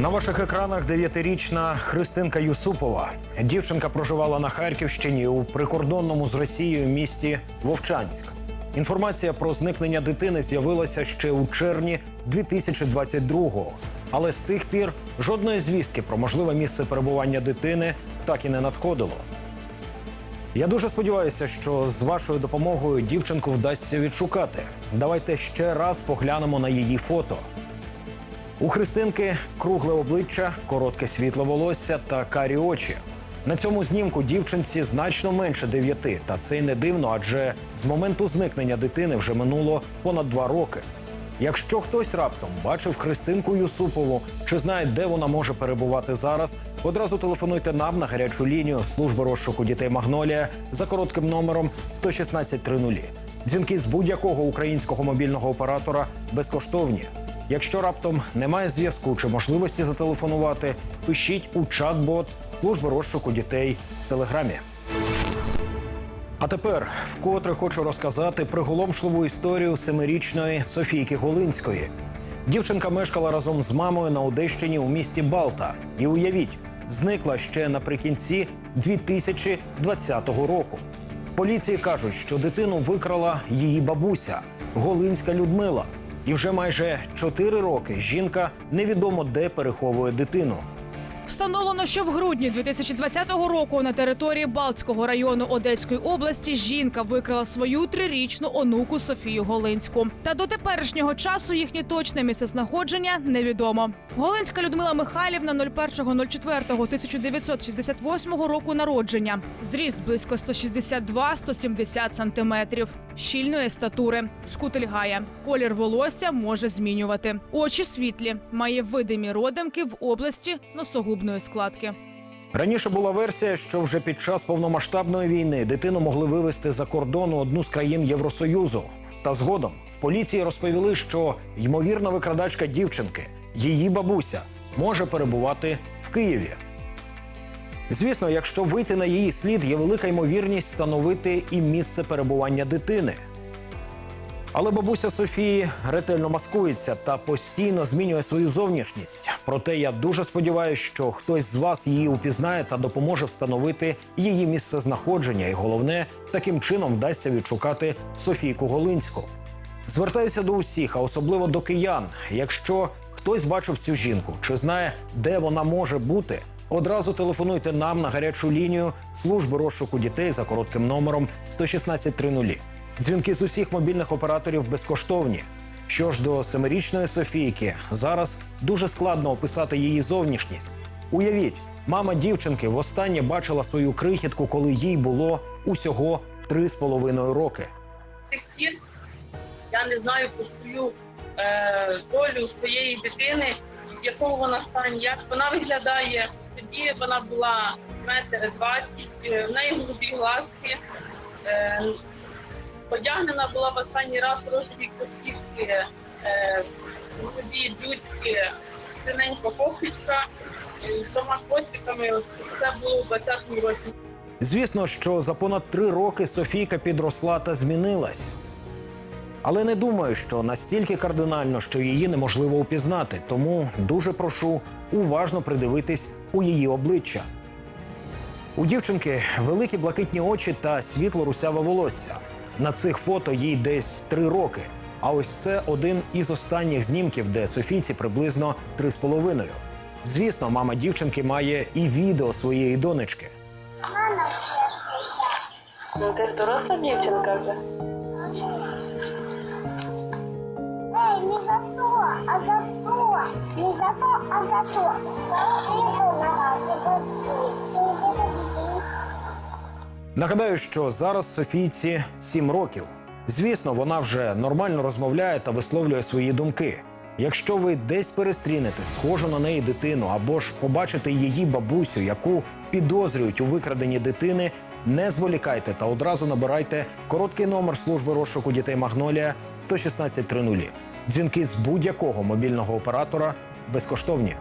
На ваших екранах дев'ятирічна Христинка Юсупова. Дівчинка проживала на Харківщині у прикордонному з Росією місті Вовчанськ. Інформація про зникнення дитини з'явилася ще у червні 2022-го. Але з тих пір жодної звістки про можливе місце перебування дитини так і не надходило. Я дуже сподіваюся, що з вашою допомогою дівчинку вдасться відшукати. Давайте ще раз поглянемо на її фото. У Христинки кругле обличчя, коротке світле волосся та карі очі. На цьому знімку дівчинці значно менше дев'яти, та це й не дивно, адже з моменту зникнення дитини вже минуло понад два роки. Якщо хтось раптом бачив Христинку Юсупову чи знає, де вона може перебувати зараз, одразу телефонуйте нам на гарячу лінію служби розшуку дітей Магнолія за коротким номером 11630. Дзвінки з будь-якого українського мобільного оператора безкоштовні. Якщо раптом немає зв'язку чи можливості зателефонувати, пишіть у чат-бот служби розшуку дітей в телеграмі. А тепер вкотре хочу розказати приголомшливу історію семирічної Софійки Голинської. Дівчинка мешкала разом з мамою на Одещині у місті Балта. І уявіть, зникла ще наприкінці 2020 року. В поліції кажуть, що дитину викрала її бабуся Голинська Людмила. І вже майже 4 роки жінка невідомо де переховує дитину. Встановлено, що в грудні 2020 року на території Балтського району Одеської області жінка викрала свою трирічну онуку Софію Голинську. Та до теперішнього часу їхнє точне місцезнаходження невідомо. Голинська Людмила Михайлівна 01.04.1968 року народження. Зріст близько 162-170 сантиметрів. Щільної статури, шкутильгає. Колір волосся може змінювати. Очі світлі, має видимі родимки в області носогубної складки. Раніше була версія, що вже під час повномасштабної війни дитину могли вивезти за кордон у одну з країн Євросоюзу. Та згодом в поліції розповіли, що ймовірна викрадачка дівчинки, її бабуся, може перебувати в Києві. Звісно, якщо вийти на її слід, є велика ймовірність встановити і місце перебування дитини. Але бабуся Софії ретельно маскується та постійно змінює свою зовнішність. Проте я дуже сподіваюся, що хтось з вас її упізнає та допоможе встановити її місце знаходження, і головне, таким чином вдасться відшукати Софійку Голинську. Звертаюся до усіх, а особливо до киян. Якщо хтось бачив цю жінку чи знає, де вона може бути, одразу телефонуйте нам на гарячу лінію служби розшуку дітей за коротким номером 11630. Дзвінки з усіх мобільних операторів безкоштовні. Що ж до семирічної Софійки, зараз дуже складно описати її зовнішність. Уявіть, мама дівчинки востаннє бачила свою крихітку, коли їй було усього три з половиною роки. Тих пір я не знаю про свою е, долю своєї дитини, в якому вона стані, як вона виглядає. Тоді вона була метр двадцять, е, в неї голубі глазки. Е, одягнена була в останній раз рожеві костівки, е, голубі блюдські, синенька кофточка е, двома хвостиками. Це було в 20-му році. Звісно, що за понад три роки Софійка підросла та змінилась. Але не думаю, що настільки кардинально, що її неможливо упізнати. Тому дуже прошу уважно придивитись у її обличчя. У дівчинки великі блакитні очі та світло русяве волосся. На цих фото їй десь три роки. А ось це один із останніх знімків, де Софійці приблизно три з половиною. Звісно, мама дівчинки має і відео своєї донечки. Ну, ти доросла дівчинка вже. А за то. Не за то, а за то. Нагадаю, що зараз Софійці 7 років. Звісно, вона вже нормально розмовляє та висловлює свої думки. Якщо ви десь перестрінете схожу на неї дитину або ж побачите її бабусю, яку підозрюють у викраденні дитини, не зволікайте та одразу набирайте короткий номер служби розшуку дітей Магнолія 11630. Дзвінки з будь-якого мобільного оператора безкоштовні.